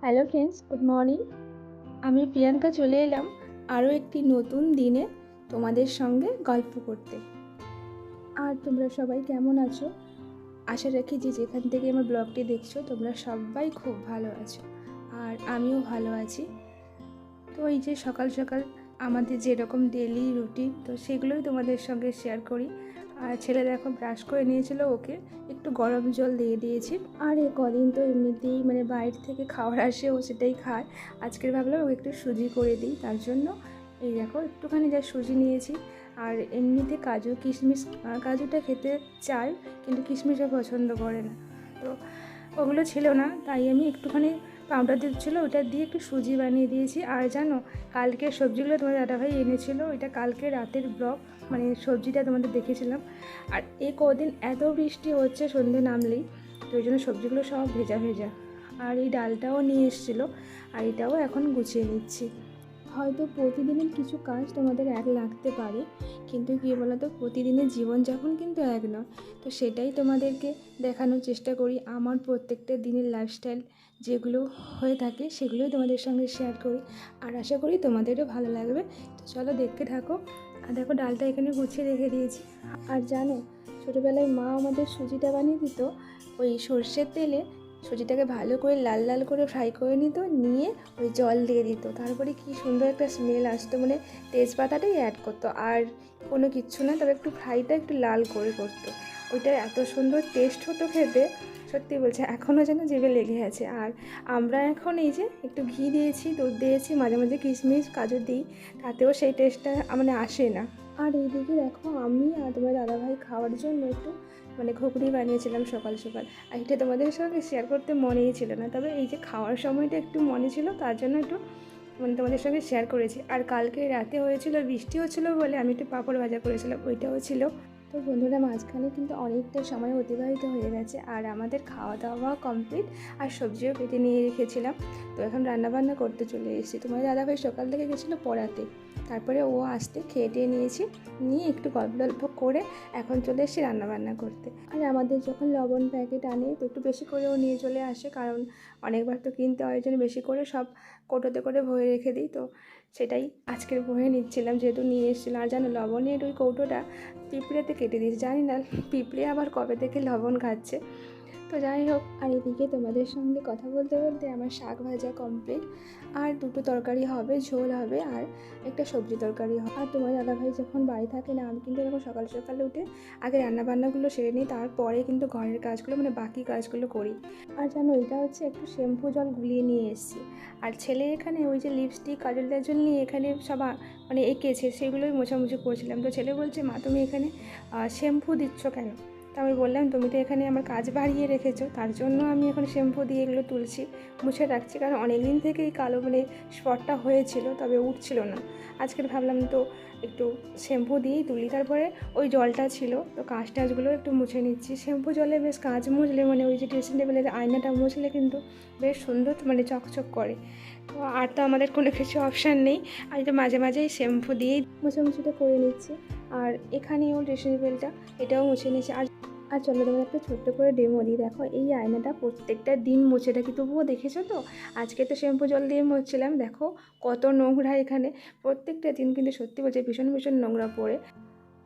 Hello friends, good morning. আমি প্রিয়াঙ্কা চলে এলাম আরও একটি নতুন দিনে তোমাদের সঙ্গে গল্প করতে। আর তোমরা সবাই কেমন আছো? আশা রাখি যে যেখান থেকে আমার ব্লগটি দেখছ, তোমরা সবাই খুব ভালো আছো আর আমিও ভালো আছি। তো এই যে সকাল সকাল আমাদের যেরকম ডেলি রুটিন তো সেগুলোই তোমাদের সঙ্গে শেয়ার করি। আর ছেলে দেখো ব্রাশ করে নিয়েছিল ওকে। একটু গরম জল দিয়ে দিয়েছি। আর এ কদিন তো এমনিতেই মানে বাইরে থেকে খাওয়ার আসে, ও সেটাই খায়। আজকের ভাবলাম ওকে একটু সুজি করে দিই, তার জন্য এই দেখো একটুখানি যা সুজি নিয়েছি। আর এমনিতে কাজু, কিশমিশ কাজুটা খেতে চায়, কিন্তু কিশমিশও পছন্দ করে না। তো ওগুলো ছিল না, তাই আমি একটুখানি পাউডার দিচ্ছিল ওটা দিয়ে একটু সুজি বানিয়ে দিয়েছি। আর জানো কালকে সবজিগুলো তোমার দাদাভাই এনেছিল এটা কালকে রাতের ব্লগ মানে সবজিটা তোমাদের দেখেছিলাম। আর এই কদিন এত বৃষ্টি হচ্ছে, সন্ধে নামলেই, তো ওই জন্য সবজিগুলো সব ভেজা ভেজা। আর এই ডালটাও নিয়ে এসেছিল, আর এটাও এখন গুছিয়ে নিচ্ছি। হয়তো প্রতিদিনের কিছু কাজ তোমাদের এক লাগতে পারে, কিন্তু কী বলতো, প্রতিদিনের জীবনযাপন কিন্তু এক নয়। তো সেটাই তোমাদেরকে দেখানোর চেষ্টা করি, আমার প্রত্যেকটা দিনের লাইফস্টাইল যেগুলো হয়ে থাকে সেগুলোই তোমাদের সঙ্গে শেয়ার করি। আর আশা করি তোমাদেরও ভালো লাগবে। তো চলো দেখতে থাকো। আর দেখো ডালটা এখানে গুছিয়ে রেখে দিয়েছি। আর জানো, ছোটোবেলায় মা আমাদের সুজিটা বানিয়ে দিত। ওই সর্ষের তেলে সুজিটাকে ভালো করে লাল লাল করে ফ্রাই করে নিত, নিয়ে ওই জল দিয়ে দিত। তারপরে কি সুন্দর একটা স্মেল আসতো। মানে তেজপাতাটাই অ্যাড করতো। আর কোনো কিচ্ছু না, তবে একটু ফ্রাইটা একটু লাল করে করতো। ওইটার এত সুন্দর টেস্ট হতো খেতে। সত্যি বলছে এখনও যেন জিভে লেগে আছে। আর আমরা এখন এই যে একটু ঘি দিয়েছি, দুধ দিয়েছি, মাঝে মাঝে কিশমিশ কাজু দিই, তাতেও সেই টেস্টটা মানে আসে না। আর এইদিকে দেখো আমি আর তোমার দাদাভাই খাওয়ার জন্য একটু মানে ঘুগনি বানিয়েছিলাম সকাল সকাল। আর এটা তোমাদের সঙ্গে শেয়ার করতে মনেই ছিল না। তবে এই যে খাওয়ার সময়টা একটু মনে ছিল, তার জন্য একটু মানে তোমাদের সঙ্গে শেয়ার করেছি। আর কালকে রাতে হয়েছিল, বৃষ্টি হচ্ছিল বলে আমি একটু পাঁপড় ভাজা করেছিলাম, ওইটাও ছিল। তো বন্ধুরা, মাঝখানে কিন্তু অনেকটা সময় অতিবাহিত হয়ে গেছে, আর আমাদের খাওয়া দাওয়া কমপ্লিট আর সবজিও কেটে নিয়ে রেখেছিলাম। তো এখন রান্নাবান্না করতে চলে এসেছি। তোমার দাদাভাই সকাল থেকে গেছিল পড়াতে। তারপরে ও আসতে খেয়ে নিয়েছি, নিয়ে একটু গল্প গল্প করে এখন চলে এসেছি রান্নাবান্না করতে। আর আমাদের যখন লবণ প্যাকেট আনে, তো একটু বেশি করেও নিয়ে চলে আসে, কারণ অনেকবার তো কিনতে হয় জন্য বেশি করে সব কোটোতে করে ভরে রেখে দিই। তো সেটাই আজকের বয়ে নিচ্ছিলাম, যেহেতু নিয়ে এসেছিলাম আর জানো, লবণের ওই কৌটোটা পিঁপড়েতে কেটে দিয়েছে, জানি না পিঁপড়ে আবার কবে থেকে লবণ খাচ্ছে। তো যাই হোক, আর এদিকে তোমাদের সঙ্গে কথা বলতে বলতে আমার শাক ভাজা কমপ্লিট আর দুটো তরকারি হবে, ঝোল হবে, আর একটা সবজি তরকারি হবে। আর তোমার দাদাভাই যখন বাড়ি থাকে না, আমি কিন্তু এরকম সকাল সকালে উঠে আগে রান্নাবান্নাগুলো সেরে নিই, তারপরে কিন্তু ঘরের কাজগুলো মানে বাকি কাজগুলো করি। আর জানো, এটা হচ্ছে একটু শ্যাম্পু জল গুলিয়ে নিয়ে এসেছি। আর ছেলে এখানে ওই যে লিপস্টিক কাজল টাজল নিয়ে এখানে সব মানে এঁকেছে, সেগুলোই মোছামুছি করছিলাম। তো ছেলে বলছে, মা, তুমি এখানে শ্যাম্পু দিচ্ছ কেন? তা আমি বললাম, তুমি তো এখানে আমার কাজ বাড়িয়ে রেখেছো, তার জন্য আমি এখন শ্যাম্পু দিয়ে এগুলো তুলছি, মুছে রাখছি। কারণ অনেক দিন থেকেই কালো মানে স্পটটা হয়েছিল, তবে উঠছিল না। আজকের ভাবলাম তো একটু শ্যাম্পু দিয়েই তুলি। তারপরে ওই জলটা ছিল, তো কাঁচ টাচগুলো একটু মুছে নিচ্ছি। শ্যাম্পু জলে বেশ কাঁচ মুছলে মানে ওই যে ড্রেসিং টেবিলের আয়নাটা মুছলে কিন্তু বেশ সুন্দর মানে চকচক করে। তো আর তো আমাদের কোনো কিছু অপশান নেই। আমি তো মাঝে মাঝেই শ্যাম্পু দিয়েই মুছামুছিটা করে নিচ্ছি। আর এখানেও ড্রেসিং টেবিলটা, এটাও মুছে নিচ্ছি আর আর চলো তোমার একটা ছোট্ট করে ডেমো দিই। দেখো, এই আয়নাটা প্রত্যেকটা দিন মুছে রাখি তবুও দেখেছ তো? আজকে তো শ্যাম্পু জল দিয়ে মুছছিলাম। দেখো, কত নোংরা এখানে। প্রত্যেকটা দিন কিন্তু সত্যি বলছে ভীষণ ভীষণ নোংরা পড়ে।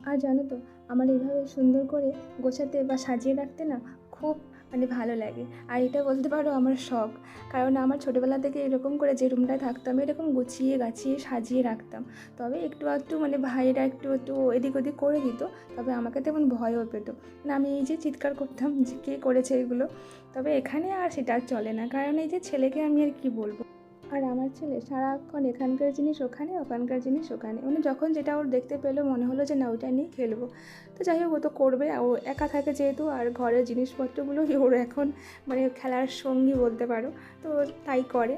আর জানো তো, আমার এইভাবে সুন্দর করে গোছাতে বা সাজিয়ে রাখতে না খুব মানে ভালো লাগে। আর এটা বলতে পারো আমার শখ। কারণ আমার ছোটোবেলা থেকে এরকম করে যে রুমটায় থাকতাম, এরকম গুছিয়ে গাছিয়ে সাজিয়ে রাখতাম। তবে একটু একটু মানে ভাইয়েরা একটু একটু এদিক ওদিক করে দিত, তবে আমাকে তেমন ভয়ও পেত। না আমি এই যে চিৎকার করতাম যে কে করেছে এগুলো, তবে এখানে আর সেটা চলে না। কারণ এই যে ছেলেকে আমি আর কি বলব? আর আমার ছেলে সারাক্ষণ এখানকার জিনিস ওখানে, ওখানকার জিনিস ওখানে। মানে যখন যেটা ওর দেখতে পেল, মনে হলো যে না ওটা নিয়ে খেলব। তো যাই হোক, ও তো করবে। ও একা থাকে যেহেতু, আর ঘরের জিনিসপত্রগুলোই ওর এখন মানে খেলার সঙ্গী বলতে পারো। তো তাই করে।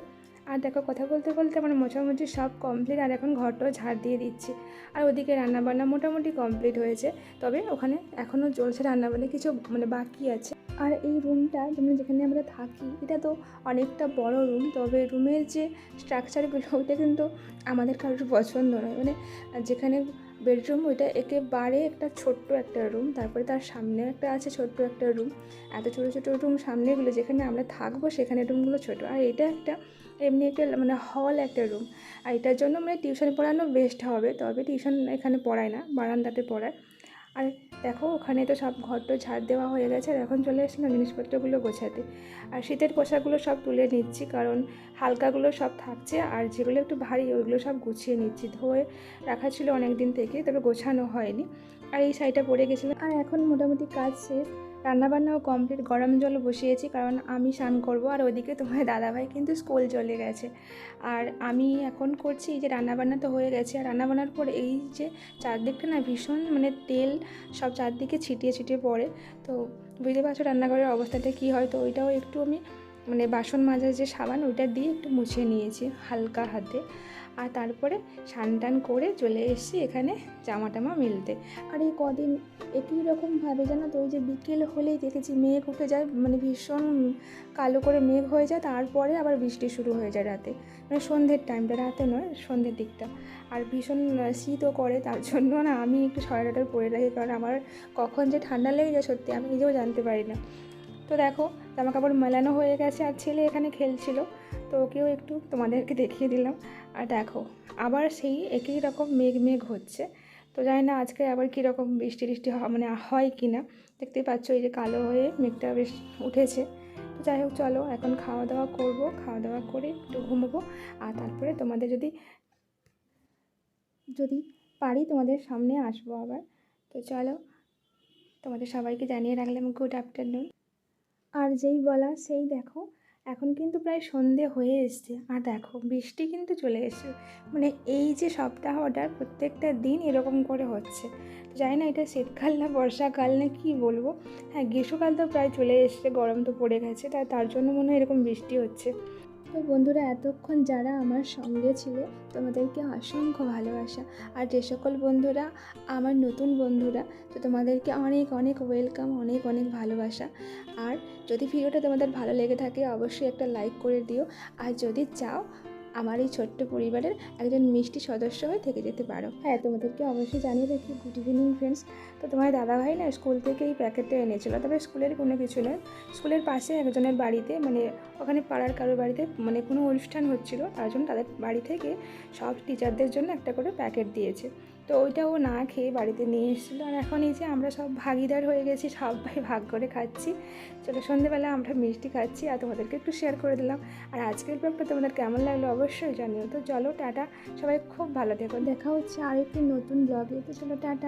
আর দেখো কথা বলতে বলতে আমার মোছামুছি সব কমপ্লিট আর এখন ঘরটাও ঝাড় দিয়ে দিচ্ছি। আর ওদিকে রান্নাবান্না মোটামুটি কমপ্লিট হয়েছে, তবে ওখানে এখনও চলছে রান্নাবান্না, কিছু মানে বাকি আছে। আর এই রুমটা যেমন যেখানে আমরা থাকি, এটা তো অনেকটা বড় রুম তবে রুমের যে স্ট্রাকচারগুলো ওটা কিন্তু আমাদের কারোর পছন্দ নয়। মানে যেখানে বেডরুম, ওইটা একেবারে একটা ছোট্ট একটা রুম তারপরে তার সামনে একটা আছে ছোট্ট একটা রুম এত ছোটো ছোটো রুম সামনেগুলো যেখানে আমরা থাকব সেখানে রুমগুলো ছোট। আর এটা একটা এমনি একটা মানে হল একটা রুম আর এটার জন্য মানে টিউশন পড়ানো বেস্ট হবে, তবে টিউশন এখানে পড়ায় না, বারান্দাতে পড়ায়। আর দেখো, ওখানে তো সব ঘরটো ঝাড় দেওয়া হয়ে গেছে আর এখন চলে এসেছিলাম জিনিসপত্রগুলো গোছাতে। আর শীতের পোশাকগুলো সব তুলে নিচ্ছি কারণ হালকাগুলো সব থাকছে আর যেগুলো একটু ভারী, ওইগুলো সব গুছিয়ে নিচ্ছি। ধোয়ে রাখা ছিল অনেক দিন থেকে, তবে গোছানো হয়নি। আর এই শাড়িটা পরে গেছিলাম। আর এখন মোটামুটি কাজ শেষ। রান্নাবান্নাও কমপ্লিট গরম জল বসিয়েছি, কারণ আমি স্নান করব আর ওদিকে তোমার দাদাভাই কিন্তু স্কুল চলে গেছে। আর আমি এখন করছি এই যে রান্নাবান্না তো হয়ে গেছে, আর রান্নাবান্নার পর এই যে চারদিকটা না ভীষণ মানে তেল সব চারদিকে ছিটিয়ে ছিটিয়ে পড়ে। তো বুঝতে পারছ রান্নাঘরের অবস্থাটা কী হয়? তো ওইটাও একটু আমি মানে বাসন মাজার যে সাবান, ওইটা দিয়ে একটু মুছে নিয়েছি হালকা হাতে। আর তারপরে স্নান টান করে চলে এসেছি এখানে জামা টামা মেলতে। আর এই কদিন একই রকমভাবে জানো তো, ওই যে বিকেল হলেই দেখেছি মেঘ উঠে যায় মানে ভীষণ কালো করে মেঘ হয়ে যায়, তারপরে আবার বৃষ্টি শুরু হয়ে যায় রাতে। মানে সন্ধ্যের টাইমটা রাতে নয়, সন্ধ্যের দিকটা। আর ভীষণ শীতও করে, তার জন্য না আমি একটু সোয়েটার পরে রাখি কারণ আমার কখন যে ঠান্ডা লেগে যায় সত্যি আমি নিজেও জানতে পারি না। তো দেখো জামা কাপড় মেলানো হয়ে গেছে আর ছেলে এখানে খেলছিল। তো ওকেও একটু তোমাদেরকে দেখিয়ে দিলাম। আর দেখো, আবার সেই একই রকম মেঘ মেঘ হচ্ছে। তো জানি না আজকে আবার কীরকম বৃষ্টি টিষ্টি মানে হয় কি না দেখতেই পাচ্ছ এই যে কালো হয়ে মেঘটা বেশ উঠেছে। তো যাই হোক, চলো এখন খাওয়া দাওয়া করব। খাওয়া দাওয়া করে একটু ঘুমোবো। আর তারপরে তোমাদের যদি যদি পারি তোমাদের সামনে আসব আবার। তো চলো, তোমাদের সবাইকে জানিয়ে রাখলাম গুড আফটারনুন আর যেই বলা সেই দেখো। এখন কিন্তু প্রায় সন্ধে হয়ে এসছে। আর দেখো, বৃষ্টি কিন্তু চলে এসছে। মানে এই যে সপ্তাহটার প্রত্যেকটা দিন এরকম করে হচ্ছে। জানি না এটা শীতকাল না বর্ষাকাল না কি বলব। হ্যাঁ গ্রীষ্মকাল তো প্রায় চলে এসছে, গরম তো পড়ে গেছে। তাই তার জন্য মনে হয় এরকম বৃষ্টি হচ্ছে। তো বন্ধুরা, এতক্ষণ যারা আমার সঙ্গে ছিল, তোমাদেরকে অসংখ্য ভালোবাসা। আর যে সকল বন্ধুরা, আমার নতুন বন্ধুরা, তো তোমাদেরকে অনেক অনেক ওয়েলকাম অনেক অনেক ভালোবাসা। আর যদি ভিডিওটা তোমাদের ভালো লেগে থাকে, অবশ্যই একটা লাইক করে দিও। আর যদি চাও আমার এই ছোট্ট পরিবারের একজন মিষ্টি সদস্য হয়ে থেকে যেতে পারো। হ্যাঁ তোমাদেরকে অবশ্যই জানিয়ে রাখি গুড ইভিনিং ফ্রেন্ডস তো তোমার দাদাভাই না স্কুল থেকে এই প্যাকেটটা এনেছিলো। তবে স্কুলের কোনো কিছু নয় স্কুলের পাশে একজনের বাড়িতে মানে ওখানে পাড়ার কারোর বাড়িতে মানে কোনো অনুষ্ঠান হচ্ছিল। তার জন্য তাদের বাড়ি থেকে সব টিচারদের জন্য একটা করে প্যাকেট দিয়েছে। তো ওইটা ও না খেয়ে বাড়িতে নিয়ে এসেছিল। আর এখন এই যে আমরা সব ভাগিদার হয়ে গেছি, সবাই ভাগ করে খাচ্ছি। চলো সন্ধেবেলা আমরা মিষ্টি খাচ্ছি আর তোমাদেরকে একটু শেয়ার করে দিলাম। আর আজকের ব্লগটা তোমাদের কেমন লাগল অবশ্যই জানিও। তো চলো টাটা, সবাই খুব ভালো থেকো। দেখা হচ্ছে আরেকটি নতুন ব্লগে তো চলো টাটা।